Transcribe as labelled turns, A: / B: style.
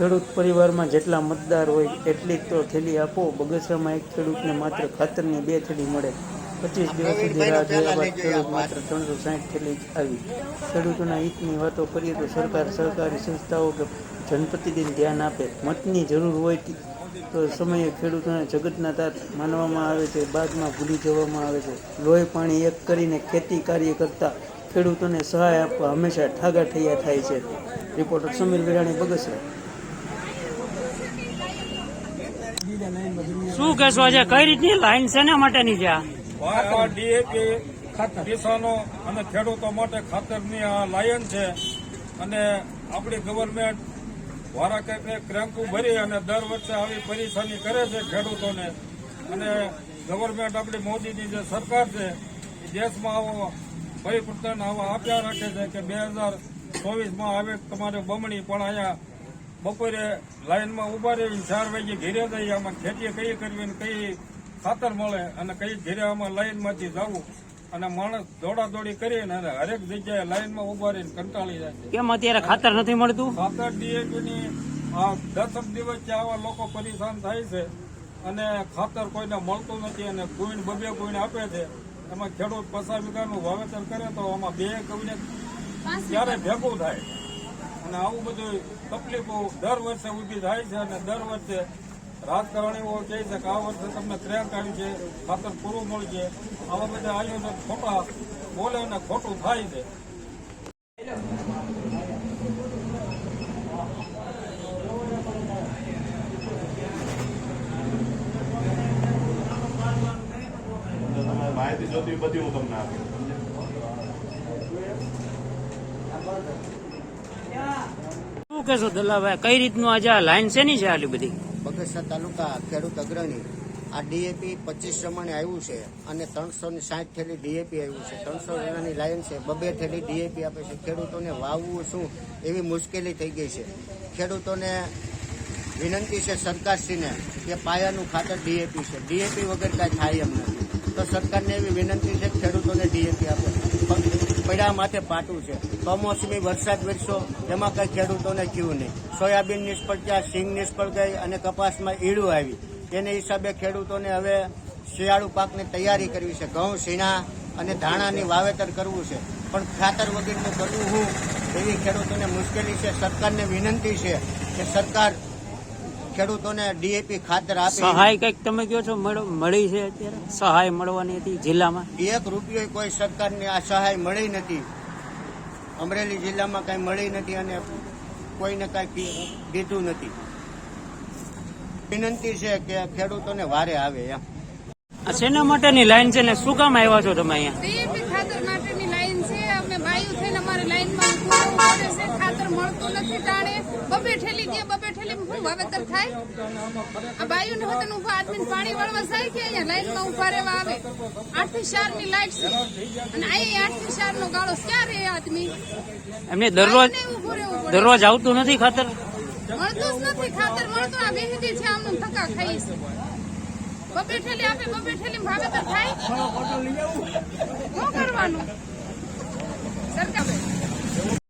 A: ખેડૂત પરિવારમાં જેટલા મતદાર હોય એટલી જ તો થેલી આપો. બગસરામાં એક ખેડૂતને માત્ર ખાતરની બે થેલી મળે. પચીસ દિવસ સુધી રાહ જોયા બાદ ખેડૂત માત્ર ત્રણસો સાઠ થેલી જ આવી. ખેડૂતોના હિતની વાતો કરીએ તો સરકાર સરકારી સંસ્થાઓ કે જનપ્રતિનિધિ ધ્યાન આપે. મતની જરૂર હોય તો સમયે ખેડૂતોને જગતના તાત માનવામાં આવે છે બાદમાં ભૂલી જવામાં આવે છે. લોહી પાણી એક કરીને ખેતી કાર્ય કરતા ખેડૂતોને સહાય આપવા હંમેશા ઠાગા ઠૈયા થાય છે. રિપોર્ટર સમીર વિરાણી બગસરા. શું કહેશો આજે? કઈ રીતની લાઈન શેના માટેની છે આ?
B: ડીએપી કિસાનો અને ખેડૂતો માટે ખાતરની આ લાયન છે. અને આપણી ગવર્મેન્ટ વારા કંઈક ક્રેમ્પુ ભરી અને દર વર્ષે આવી પરેશાની કરે છે ખેડૂતોને. અને ગવર્મેન્ટ આપણી મોદીની જે સરકાર છે, એ દેશમાં આવો પરિવર્તન આવા આપ્યા રાખે છે કે બે હજાર ચોવીસમાં આવે તમારે બમણી. પણ અહીંયા બપોરે લાઈનમાં ઊભા રહી ચાર વાગે ઘેરે જઈએ આમાં ખેતી કઈ કરવી ને કઈ ખાતર મળે અને કઈ ઘેરે આમાં લાઈનમાંથી જવું અને માણસ દોડાદોડી કરીને અને હરેક જગ્યાએ લાઈનમાં ઊભા રહીને કંટાળી જાય
A: કેમ અત્યારે ખાતર નથી મળતું?
B: ખાતર ડીએપી ની આ દસક દિવસથી આવા લોકો પરેશાન થાય છે અને ખાતર કોઈને મળતું નથી અને ગુણ બબે ગુણ આપે છે. એમાં ખેડૂત પસાર વીઘાનું વાવેતર કરે તો આમાં બે કવિને ક્યારે ભેગું થાય. અને આવું બધું તકલીફો દર વર્ષે ઊભી થાય છે અને દર વર્ષે રાજકારણીઓ કહે છે કે આ વર્ષે તમને ક્રેક આવ્યું છે, ખાતર પૂરું મળશે. આવા બધા આયોજન ખોટા બોલે અને ખોટું થાય છે.
C: માહિતી જોતી બધી હું તમને આપીશ
A: કહેશો દલાભાઈ કઈ રીતનું આજે આ લાઈન શેની છે આટલી બધી?
D: બગસરા તાલુકા ખેડૂત અગ્રણી. આ ડીએપી પચીસ પ્રમાણે આવ્યું છે અને ત્રણસો ને સાઠ થેલી ડીએપી આવ્યું છે. ત્રણસો રૂપિયાની લાઈન છે. બબે થેલી ડીએપી આપે છે. ખેડૂતોને વાવવું શું એવી મુશ્કેલી થઈ ગઈ છે. ખેડૂતોને વિનંતી છે સરકારશ્રીને કે પાયાનું ખાતર ડીએપી છે. ડીએપી વગર કાંઈ થાય એમ નથી. તો સરકારને એવી વિનંતી છે ખેડૂતોને ડીએપી આપે. પડ્યા માથે પાટું છે. કમોસમી વરસાદ વરસો એમાં કઈ ખેડૂતોને થયું નહીં. સોયાબીન નિષ્ફળ ગયા સિંગ નિષ્ફળ ગઈ અને કપાસમાં ઈડું આવી. તેને હિસાબે ખેડૂતોને હવે શિયાળુ પાકની તૈયારી કરવી છે. ઘઉં, સીણા અને ધાણાની વાવેતર કરવું છે. પણ ખાતર વગરનું કરવું હું એવી ખેડૂતોને મુશ્કેલી છે. સરકારને વિનંતી છે કે સરકાર ખેડૂતોને ડીએપી ખાતર આપે
A: સહાય કંઈક તમે કહો છો? મળી છે અત્યારે? સહાય મળવાની હતી જિલ્લામાં?
D: એક રૂપિયો કોઈ સરકારની આ સહાય મળી નથી. અમરેલી જિલ્લામાં કઈ મળી નથી અને કોઈને કાંઈ દીધું નથી. વિનંતી છે કે ખેડૂતોને વારે આવે એમ.
A: આ શેના માટેની લાઈન છે ને? શું કામ આવ્યા છો તમે અહીંયા?
E: અમે થઈને અમારે લાઈનમાં ઊભું પડે છે ખાતર મળતું નથી ટાણે બબે ઠેલી દે બબે ઠેલી શું વાવેતર થાય? આ બાયુને હોતન ઊભા આદમીને પાણી વાળવા જાય કે અહીંયા લાઈનમાં ઊભા રહેવા આવે? આઠથી ચારની લાઈટ છે. અને અહીંયા આઠથી ચાર નો ગાળો ક્યાં રહે આદમી?
A: એમને દરરોજ
E: ઊભું.
A: દરરોજ આવતું નથી ખાતર?
E: મળતું જ નથી ખાતર મળતું આ બેહદી છે આમનું ધક્કા ખાઈ. છે બબે ઠેલી આપે બબે ઠેલી વાવેતર થાય? શું કરવાનું?